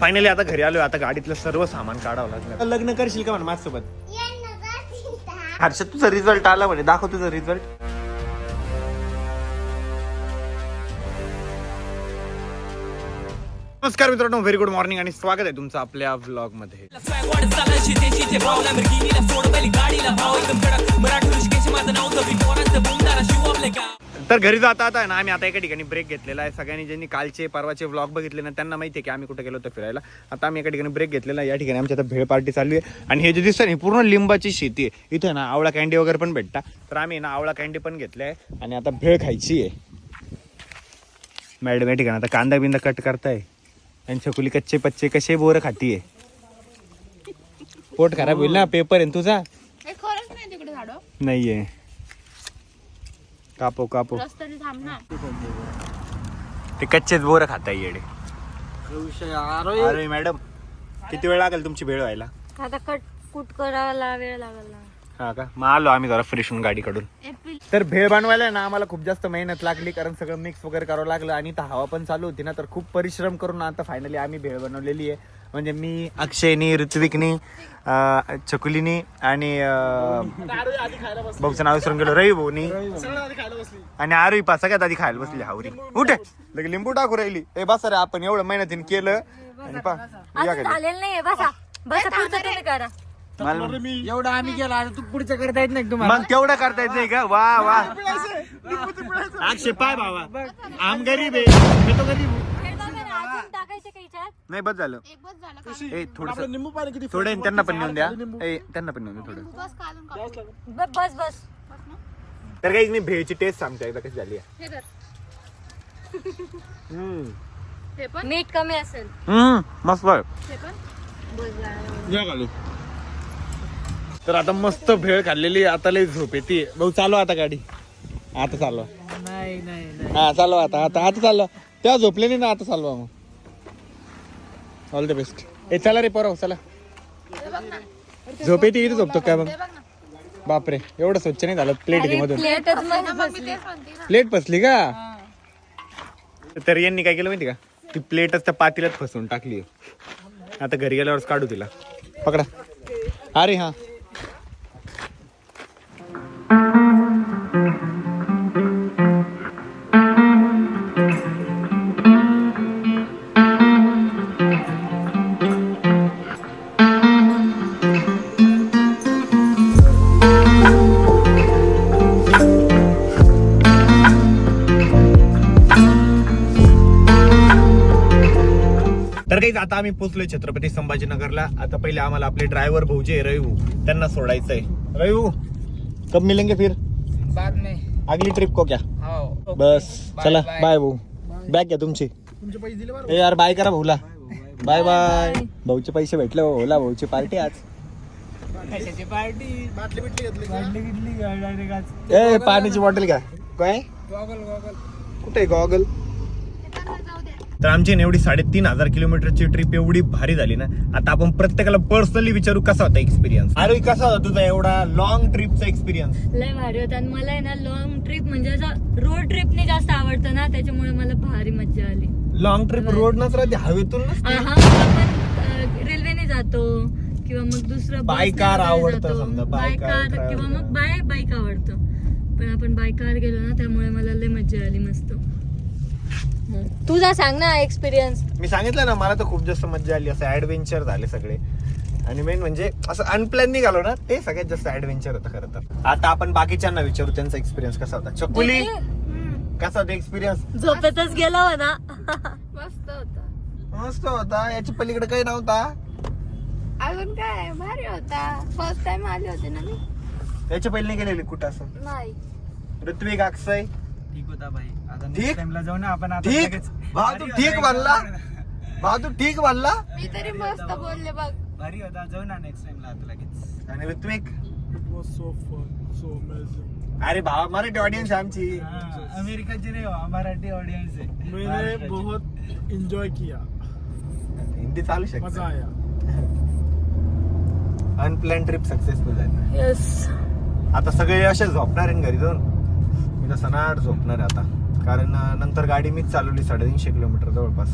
Finally आता घरी आलोय. आता गाडीतलं सर्व सामान काढावं लागलं लग्न करशील का म्हणा माझ्यासोबत? हर्षद तुझा रिझल्ट आला म्हणे. दाखव तुझा रिझल्ट नमस्कार मित्रांनो व्हेरी गुड मॉर्निंग आणि स्वागत आहे तुमचं आपल्या व्लॉगमध्ये तर घरी जाता आता आहे ना आम्ही आता एका ठिकाणी ब्रेक घेतलेला आहे. सगळ्यांनी ज्यांनी कालचे परवाचे व्लॉग बघितले ना त्यांना माहिती आहे की आम्ही कुठे गेलो होतो फिरायला. आता आम्ही एका ठिकाणी ब्रेक घेतलेला आहे. या ठिकाणी आमची आता भेळ पार्टी चालू आहे. आणि हे जे दिसतं ना हे पूर्ण लिंबाची शेती आहे. इथं ना आवळा कॅन्डी वगैरे पण भेटता तर आम्ही ना आवळा कॅन्डी पण घेतली आहे. आणि आता भेळ खायची आहे. मॅडम या ठिकाणी आता कांदा बिंदा कट करताय. आणि छकुली कच्चे पच्चे कसे बोर खातीये. पोट खराब होईल ना पेपर आहे तुझा? नाहीये. कापो कापो. रस्त्याने थांब ना. ते कच्चेच बोर खाता येडे. अरे मॅडम किती वेळ लागेल तुमची भेळ व्हायला? आता कट कुट करायला वेळ लागला हा का? मग आलो आम्ही जरा फ्रेश होऊन गाडी काढून एप्रिल तर भेळ बनवायला ना आम्हाला खूप जास्त मेहनत लागली कारण सगळं मिक्स वगैरे करावं लागलं आणि इथं हवा पण चालू होती ना तर खूप परिश्रम करून आता फायनली आम्ही भेळ बनवलेली आहे. म्हणजे मी अक्षयनी ऋत्विकनी अं, छकुलीनी आणि भाऊचं नाव विसरून गेलो रवी भाऊनी. आणि आरवी पा सगळ्यात आधी खायला बसली हावरी. उठे. लगे लिंबू टाकू राहिली. ए बस रे आपण एवढं मेहनतीने केलं. आणि पा या अजून घरी. झालेलं नाहीये बसा. बसा पुढचं तुम्ही करा. मला- एवढं आम्ही केलं आता तू पुढचं करता येत नाही का तुम्हाला? मग तेवढं करता येत नाही का? वा वा. अक्षय पाय बाबा आम गरीब आहे. मी तो गरीब. टाकायचे का याच्यात? नाही बस झालं. एक बस झालं का ए थोडस. निंबू पाणी किती थोडं त्यांना पण नेऊन द्या. ए त्यांना पण नेऊन द्या थोडं. बस काढून काढ ब- बस बस. तर काही मी भेळची टेस्ट सांगतो एकदा कशी झाली आहे. हे धर. हम्म. हे पण. मीठ कमी असेल. हम्म, मस्त आहे. हे पण. या खाली. तर आता मस्त भेळ खाल्लेली. आता लई झोप येते. भाऊ चालू आता गाडी. आता चालवा. नाही नाही नाही. हा चालवा आता आता आता चालवा. तेव्हा झोपले नाही ना आता चालवा मग. ऑल द बेस्ट ए चला रे परव चला. झोप येते इथे झोपतो काय मग? बापरे एवढं स्वच्छ नाही झालं प्लेट मधून प्लेटच मग मग मी तेच म्हणते ना प्लेट फसली का तर यांनी काय केलं माहिती का? ती प्लेटच त्या पातीलात फसवून टाकली आता घरी गेल्यावरच काढू तिला. पकडा. अरे हा. आता आम्ही पोहोचलोय छत्रपती संभाजीनगरला. आता पहिले आम्हाला आपले ड्रायव्हर भाऊजे रवी भाऊ. त्यांना सोडायचंय. रवी भाऊ कब मिलेंगे फिर? बाद में. अगली ट्रिप को क्या? हो. बस चला. बाय भाऊ. बॅग घ्या तुमची. तुमचे पैसे दिले बरं. ए यार बाय करा भाऊला. बाय बाय भाऊचे पैसे भेटले हो, भाऊला भाऊची पार्टी आज. कशाची पार्टी बाटली बिटली घेतली बाटली घेतली डायरेक्ट आज. ए पाण्याची बॉटल घ्या. काय? गॉगल गॉगल कुठे गॉगल तर आमची ना एवढी साडेतीन हजार किलोमीटरची ट्रिप एवढी भारी झाली ना. आता आपण प्रत्येकाला पर्सनली विचारू कसा होता एक्सपिरियन्स अरे कसा होता तुझा एवढा लॉंग ट्रिपचा एक्सपिरियन्स लय भारी होता आणि मला आहे ना लॉंग ट्रिप म्हणजे रोड ट्रिपने जास्त आवडतं ना त्याच्यामुळे मला भारी मज्जा आली. लॉंग ट्रिप रोड नच राहते हवेतून. हा रेल्वेने जातो किंवा मग दुसरं वगैरे आवडतं. समजा, car travel किंवा मग बाय बाईक आवडतं. पण आपण बाय कार गेलो ना त्यामुळे मला लय मज्जा आली मस्त. तुझा सांग ना एक्सपिरियन्स मी सांगितलं ना मला तर खूप जास्त मजा आली. असं ऍडव्हेंचर झाले सगळे. आणि मेन म्हणजे असं अनप्लॅन निघालो ना ते सगळ्यात जास्त ऍडव्हेंचर होतं खरं तर. आता आपण बाकीच्यांना विचारू त्यांचा एक्सपिरियन्स कसा होता? चकुली! कसा होता एक्सपिरियन्स झोपेतच गेला होता. मस्त होता. मस्त होता. याच्या पलीकडे काही नव्हता? अजून काय? भारी होता. फर्स्ट टाइम आले होते ना मी. याच्या पहिले गेलेली कुठं असं? नाही. ऋत्विक अक्षय? ठीक होता भाई. आता ठीक? नेक्स्ट टाइमला जाऊ ना आपण आता ठीक? लगेच. भाऊ तू भारी ठीक होता. भाऊ तू ठीक म्हणला? मी तरी मस्त बोलले बघ. भारी होता. जाऊ ना नेक्स्ट टाइमला आता लगेच. आणि Ritwik? It was so fun, so amazing. अरे भावा मराठी ऑडियन्स आमची. हा, अमेरिकाची नाही हो, मराठी ऑडियन्स आहे. मैंने महाराष्ट्राची. बहुत एंजॉय किया. हिंदी चालू मजा शकते आया. अनप्लॅन ट्रिप सक्सेसफुल झाली. येस आता सगळे असे झोपणार आहे घरी जाऊन? सनाट झोपणार आहे आता. कारण नंतर गाडी मीच चालवली साडेतीनशे किलोमीटर जवळपास.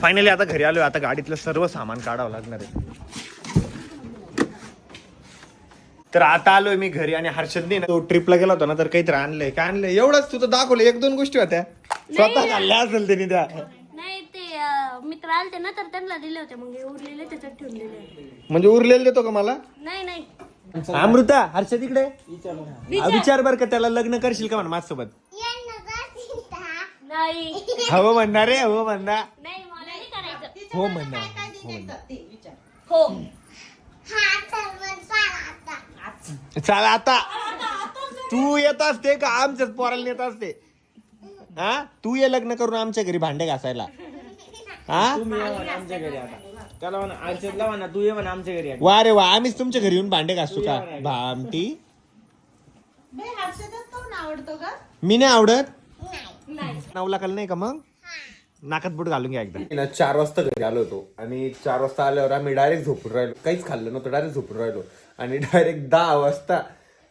फायनली आता घरी आलोय. आता गाडीतलं सर्व सामान काढावं लागणार आहे. तर आता आलोय मी घरी आणि हर्षदने ना तो ट्रिपला गेला होता ना तर काहीतरी आणलंय. काय आणलंय? एवढंच तू तर दाखवलं. एक दोन गोष्टी होत्या. स्वतः खाल्ल्या असेल त्यांनी त्या. नाही ते अं, मित्र आलते ना तर त्यांना दिले होते मग हे उरलेले त्याच्यात होते. म्हणजे उरलेलं देतो का मला? नाही नाही. अमृता हर्षद इकडे हा, विचार बर का त्याला लग्न करशील का म्हणा माझ्यासोबत? नाही. हो म्हणणार रे हो म्हणणार. नाही मला नाही करायचं. हो म्हणणार हो म्हणणार. हो. चाल आता. तू येत असते का आमच्याच पोराला येत असते? हा? तू ये लग्न करून आमच्या घरी भांडे घासायला. हा? आमच्या घरी आता. त्याला म्हणा म्हणा तू ये म्हणा आमच्या घरी. वा रे वा आम्हीच तुमच्या घरी येऊन भांडे घासू का? भामटी? मी नाही आवडत? नवला काल नाही का मग? नाकात बुट घालून घ्या एकदा. ना चार वाजता घरी आलो होतो आणि चार वाजता आल्यावर आम्ही डायरेक्ट झोपून राहिलो. काहीच खाल्लं नव्हतं डायरेक्ट झोपून राहिलो. आणि डायरेक्ट दहा वाजता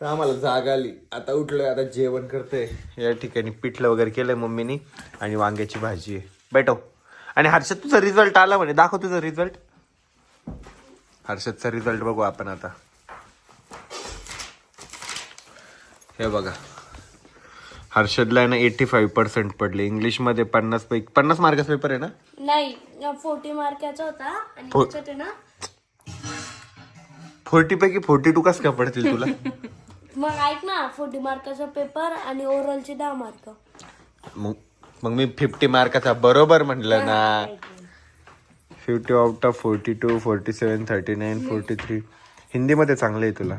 आम्हाला जाग आली. आता उठलोय आता जेवण करतोय. या ठिकाणी पिठलं वगैरे केलंय मम्मीनी आणि वांग्याची भाजी आहे. बैठव. आणि हर्षद तुझा रिझल्ट आला म्हणे. दाखव तुझा रिझल्ट हर्षदचा रिझल्ट बघू आपण आता. हे बघा. हर्षदला आहे ना एटी फाईव्ह पर्सेंट पडले इंग्लिशमध्ये पन्नास पैकी पन्नास मार्काचा पेपर आहे ना? नाही फोर्टी मार्काचा होता. आणि फो- त्याच्यात आहे ना फोर्टी पैकी फोर्टी टू कस काय पडतील तुला? मग ऐक ना फोर्टी मार्काचा पेपर आणि ओव्हरऑलचे दहा मार्क. मग मग मी फिफ्टी मार्काचा बरोबर म्हटलं ना. Fifty out of forty two forty seven thirty nine forty three हिंदीमध्ये चांगलं आहे तुला.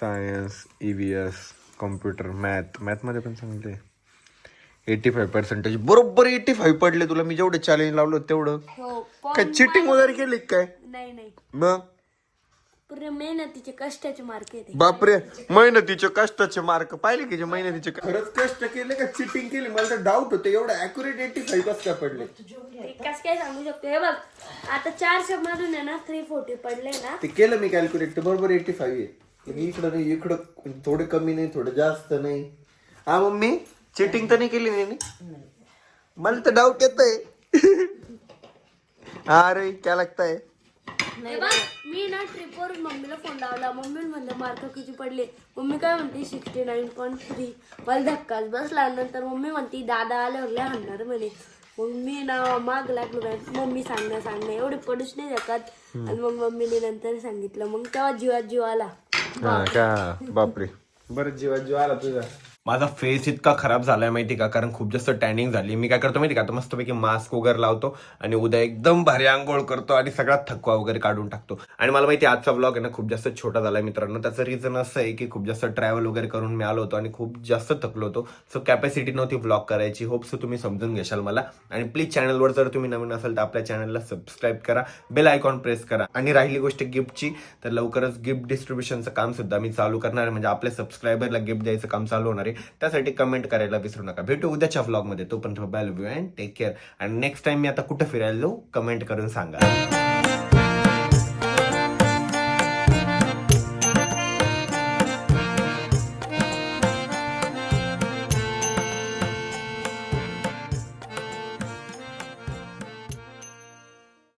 Science E V S computer math मॅथमध्ये पण चांगलं आहे. एटी फाईव्ह पर्सेंटेज बरोबर एटी फाईव्ह पडले तुला. मी जेवढे चॅलेंज लावलं तेवढं. हो काय चिटिंग वगैरे केली का काय? नाही नाही. मग? पूर्ण मेहनतीचे कष्टाचे मार्क येते. बापरे मेहनतीचे कष्टाचे मार्क पाहिले की जे मेहनतीचे क- खरंच कष्ट केले का चिटिंग केली? मला तर डाऊट होते एवढं अॅक्युरेट एटी फाईव्ह कसं काय पडले? ते कसं काय सांगू शकतो? हे बघ आता चारशे मधून आहे ना थ्री फोर्टी पडले ना. ते केलं मी कॅल्क्युलेट बरोबर एटी फाईव्ह आहे. पण इकडं नाही इकडं थोडे कमी नाही थोडं जास्त नाही. हा मम्मी चिटिंग तर नाही केली नाही. मला तर डाऊट येत अरे क्या लगता है हे बघ मी ना ट्रिपवर मम्मीला फोन लावला. मम्मी म्हणलं मार्क किती पडले? मम्मी काय म्हणते सिक्स्टी नाईन पॉईंट थ्री मला धक्काच बसला. नंतर मम्मी म्हणते दादा आल्यावर लय हाणणार म्हणे. मग मी ना माग लागलो मम्मी सांगणं सांगणं एवढे पडूच नाही शकत. आणि मग मम्मीने नंतर सांगितलं. मग तेव्हा जीवात जीव आला. हा का? बापरे. बरं जीवा जीव आला तुझा. माझा फेस इतका खराब झालाय माहिती का? कारण खूप जास्त टॅनिंग झाली मी काय करतो माहिती का? आता मस्तपैकी मास्क वगैरे लावतो आणि उद्या एकदम भारी आंघोळ करतो आणि सगळा थकवा वगैरे काढून टाकतो. आणि मला माहिती आजचा ब्लॉग आहे ना खूप जास्त छोटा झालाय मित्रांनो. त्याचं रिझन असं आहे की खूप जास्त ट्रॅव्हल वगैरे करून मी आलो होतो आणि खूप जास्त थकलो होतो. सो कॅपॅसिटी नव्हती ब्लॉग करायची. होप सो तुम्ही समजून घेशाल मला. आणि प्लीज चॅनलवर जर तुम्ही नवीन असाल तर आपल्या चॅनलला सबस्क्राईब करा. बेल आयकॉन प्रेस करा. आणि राहिली गोष्ट गिफ्टची तर लवकरच गिफ्ट डिस्ट्रीब्युशनचं काम सुद्धा मी चालू करणार आहे. म्हणजे आपल्या सबस्क्रायबरला गिफ्ट द्यायचं काम चालू होणार आहे. त्यासाठी कमेंट करायला विसरू नका. भेटू उद्याच्या व्लॉगमध्ये तोपर्यंत bye love you and take care आणि नेक्स्ट टाइम मी आता कुठं फिरायला जाऊ कमेंट करून सांगा.